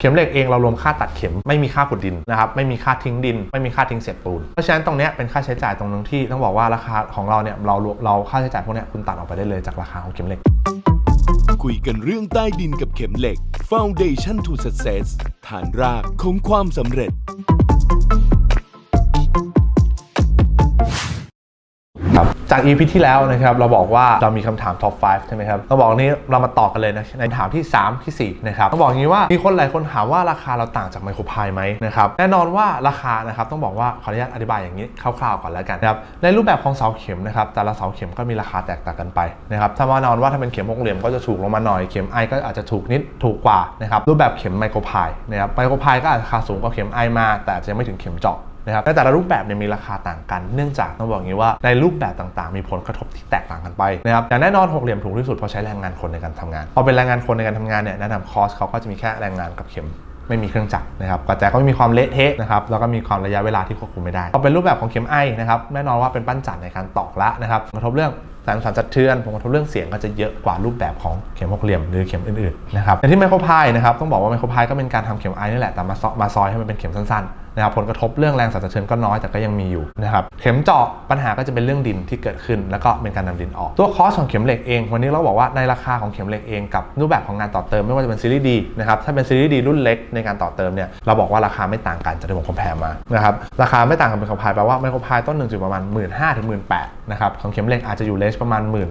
เข็มเหล็กเองเรารวมค่าตัดเข็มไม่มีค่าขุดดินนะครับไม่มีค่าทิ้งดิน ไม่มีค่าทิ้งเศษปูนเพราะฉะนั้นตรงนี้เป็นค่าใช้จ่ายตรงนึงที่ต้องบอกว่าราคาของเราเนี่ยเราเราค่าใช้จ่ายพวกนี้คุณตัดออกไปได้เลยจากราคาของเข็มเหล็ก คุยกันเรื่องใต้ดินกับเข็มเหล็ก Foundation to Success ฐานรากของความสำเร็จ จาก EP ที่แล้วนะครับเราบอกว่าเรามีคำถาม top 5 ใช่ไหมครับเราบอกนี้เรามาต่อกันเลยนะในถามที่ 3 ที่ 4 นะครับต้องบอกงนี้ว่ามีคนหลายคนถามว่าราคาเราต่างจากไมโครพายไหมนะครับแน่นอนว่าราคานะครับต้องบอกว่าขออนุญาตอธิบายอย่างนี้คร่าวๆก่อนแล้วกันนะครับในรูปแบบของเสาเข็มนะครับแต่ละเสาเข็มก็มีราคาแตกต่างกันไปนะครับถ้าว่านอนว่าถ้าเป็นเข็มหกเหลี่ยมก็จะถูกลงมาหน่อยเข็มไอก็อาจจะถูกนิดถูกกว่านะครับรูปแบบเข็มไมโครพายนะครับไมโครพายก็อาจจะราคาสูงกว่าเข็มไอมาแต่จะไม่ถึงเข็มเจาะ นะครับแต่ละรูปแบบเนี่ยมีราคาต่างกัน เนื่องจากต้องบอกงี้ว่าในรูปแบบต่างๆ มีผลกระทบที่แตกต่างกันไปนะครับอย่างแน่นอนหกเหลี่ยมถูกที่สุดเพราะใช้แรงงานคนในการทำงานพอเป็นแรงงานคนในการทำงานเนี่ยแนะนำคอสเขาก็จะมีแค่แรงงานกับเข็มไม่มีเครื่องจักรนะครับกระแจก็ไม่มีความเละเทะนะครับ แล้วก็มีความระยะเวลาที่ควบคุมไม่ได้พอเป็นรูปแบบของเข็มไอนะครับแน่นอนว่าเป็นปั้นจันในการตอกละนะครับกระทบเรื่องแสงสันสะเทือนผลกระทบเรื่องเสียงก็จะเยอะกว่ารูปแบบของเข็มหกเหลี่ยมหรือเข็มอื่นๆนะครับอย่างที่ไมโครพายนะครับต้องบอกว่าไมโครพายก็เป็นการทำเข็มไอนี่แหละแต่มาซอมาซอยให้มันเป็นเข็มสั้นๆ นะครับผลกระทบเรื่องแรงสั่นสะเทือนก็น้อยแต่ก็ยังมีอยู่นะครับเข็มเจาะปัญหาก็จะเป็นเรื่องดินที่เกิดขึ้น แล้วก็เป็นการนำดินออก ตัวคอสของเข็มเหล็กเองวันนี้เราบอกว่าในราคาของเข็มเหล็กเองกับรูปแบบของงานต่อเติมไม่ว่าจะเป็นซีรีส์ดีนะครับถ้าเป็นซีรีส์ดีรุ่นเล็กในการต่อเติมเนี่ยเราบอกว่าราคาไม่ต่างกันจากที่ผมคอมเพลมานะครับราคาไม่ต่างกันเป็นคอมพายแปลว่าไมโครพายต้นหนึ่งอยู่ประมาณ 1 5ื่นห้ถึงหมื่นแนะครับของเข็มเหล็กอาจจะอยู่เลสประมาณ 1 8ื่น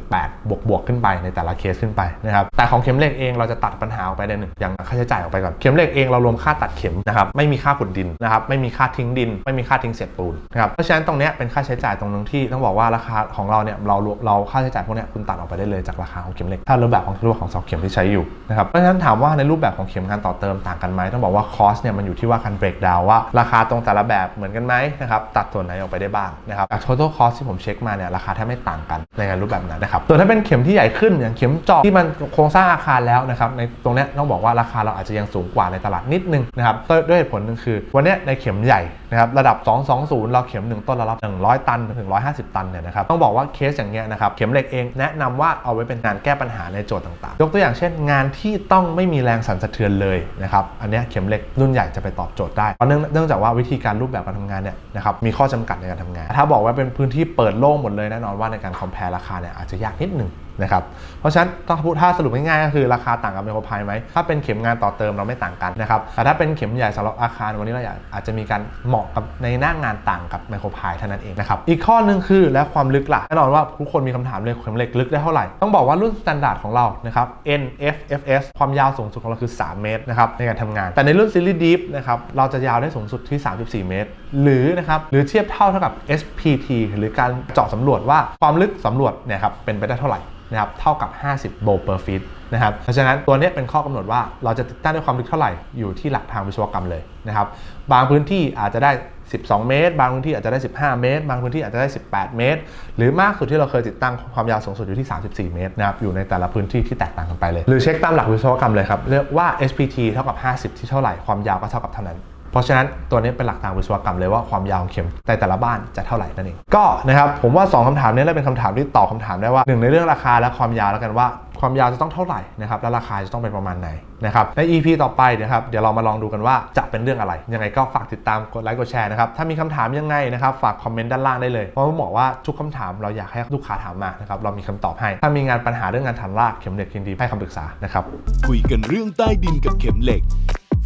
บวกบวกขึ้นไปในแต่ละเคสขึ้นไปนะครับแต่ของเข็มเหล็กเองเราจะตัดปัญหาออกไปได้หนึ่งอย่างค่าใช้จ่ายออกไปก่อนเข็มเหล็กเองเรารวมค่าตัดเข็มนะครับไม่มีค่าขุดดินนะครับไม่มีค่าทิ้งดิน ไม่มีค่าทิ้งเศษปูนนะครับเพราะฉะนั้นตรงนี้เป็นค่าใช้จ่ายตรงนึงที่ต้องบอกว่าราคาของเราเนี่ยเราเราค่าใช้จ่ายพวกนี้คุณตัดออกไปได้เลยจากราคาของเข็มเหล็กถ้ารูปแบบของรูปของเสาเข็มที่ใช้อยู่นะครับเพราะฉะนั้นถามว่าในรูปแบบของเข็มการต่อเติมต่างกันไหมต้องบอกว่าคอสเนี่ยมันอยู่ที่ว่าการเบรกดาวว่าราคาตรงแต่ละแบบเหมือนกันไหมนะครับตัดส่วนไหนออกไปได้บ้างนะครับจาก total cost ที่ผมเช็คมาเนี่ยราคาแทบไม่ต่างกันในงานรูปแบบนั้นนะครับส่วนถ้าเป็นเข็มที่ใหญ่ขึ้นอย่างเข็มจาะที่มันโครงสร้างอาคารแล้วนะครับในตรงนี้ต้องบอกว่าราคาเราอาจจะยังสูงกว่าในตลาดนิดนึงนะครับด้วยเหตุผลหนึงคือ วันนี้ในเข็มใหญ่นะครับระดับ 220 เราเข็ม 1 ต้นเรารับ 100 ตันถึง 150 ตันเนี่ยนะครับต้องบอกว่าเคสอย่างเงี้ยนะครับเข็มเหล็กเองแนะนำว่าเอาไว้เป็นงานแก้ปัญหาในโจทย์ต่างๆ ยกตัวอย่างเช่น งานที่ต้องไม่มีแรงสั่นสะเทือนเลยนะครับอันนี้เข็มเหล็กรุ่นใหญ่จะไปตอบโจทย์ได้เพราะเนื่องจากว่าวิธีการรูปแบบการทำงานเนี่ยนะครับมีข้อจำกัดในการทำงาน ถ้าบอกว่าเป็นพื้นที่เปิดโล่งหมดเลยแน่นอนว่าในการคอมเพลราคาเนี่ยอาจจะยากนิดหนึ่ง นะครับเพราะฉะนั้นถ้าพูดถ้าสรุปง่ายๆก็คือราคาต่างกับไมโครพายไหมถ้าเป็นเข็มงานต่อเติมเราไม่ต่างกันนะครับแต่ถ้าเป็นเข็มใหญ่สำหรับอาคารวันนี้เราอยากอาจจะมีการเหมาะกับในหน้างานต่างกับไมโครพายเท่านั้นเองนะครับอีกข้อหนึ่งคือแล้วความลึกล่ะแน่นอนว่าทุกคนมีคำถามเลยเข็มเหล็กลึกได้เท่าไหร่ต้องบอกว่ารุ่นสแตนดาร์ดของเรานะครับ NFFS ความยาวสูงสุดของเราคือ 3 เมตรนะครับในการทำงาน แต่ในรุ่นซีรีส์ดีฟนะครับเราจะยาวได้สูงสุดที่ 34 เมตร หรือนะครับหรือเทียบเท่าเท่ากับ SPT หรือการเจาะสำรวจว่าความลึกสำรวจเนี่ยครับเป็นไปได้เท่าไหร่นะครับเท่ากับ 50 โบ per feet นะครับเพราะฉะนั้นตัวนี้เป็นข้อกำหนดว่าเราจะติดตั้งด้วยความลึกเท่าไหร่อยู่ที่หลักทางวิศวกรรมเลยนะครับบางพื้นที่อาจจะได้ 12 เมตร บางพื้นที่อาจจะได้ 15 เมตร บางพื้นที่อาจจะได้ 18 เมตร หรือมากสุดที่เราเคยติดตั้งความยาวสูงสุดอยู่ที่ 34 เมตรนะครับอยู่ในแต่ละพื้นที่ที่แตกต่างกันไปเลย หรือเช็คตามหลักวิศวกรรมเลยครับเรียกว่า SPT เท่ากับ 50 ที่เท่าไหร่ความยาวก็เท่ากับเท่านั้น ราะฉะนั้นตัวนี้เป็นหลักทางวิศวกรรมเลยว่าความยาวของเข็มในแต่ละบ้านจะเท่าไหร่นั่นเองก็นะครับผมว่า 2คำถามนี้เป็นคำถามที่ตอบคำถามได้ว่าหนึ่งในเรื่องราคาและความยาวแล้วกันว่าความยาวจะต้องเท่าไหร่นะครับและราคาจะต้องเป็นประมาณไหนนะครับใน EP ต่อไปนะครับเดี๋ยวเรามาลองดูกันว่าจะเป็นเรื่องอะไร ยังไงก็ฝากติดตามกดไลค์กดแชร์นะครับถ้ามีคำถามยังไงนะครับฝากคอมเมนต์ด้านล่างได้เลย เพราะผมบอกว่าทุกคำถามเราอยากให้ลูกค้าถามมานะครับเรามีคำตอบให้ ถ้ามีงานปัญหาเรื่องงานฐานรากเข็มเหล็กยินดีให้คำปรึกษานะครับคุยกันเรื่องใต้ดินกับเข็มเหล็ก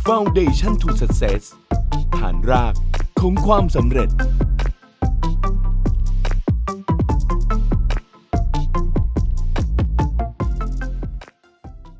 Foundation to Success ฐานรากของความสำเร็จ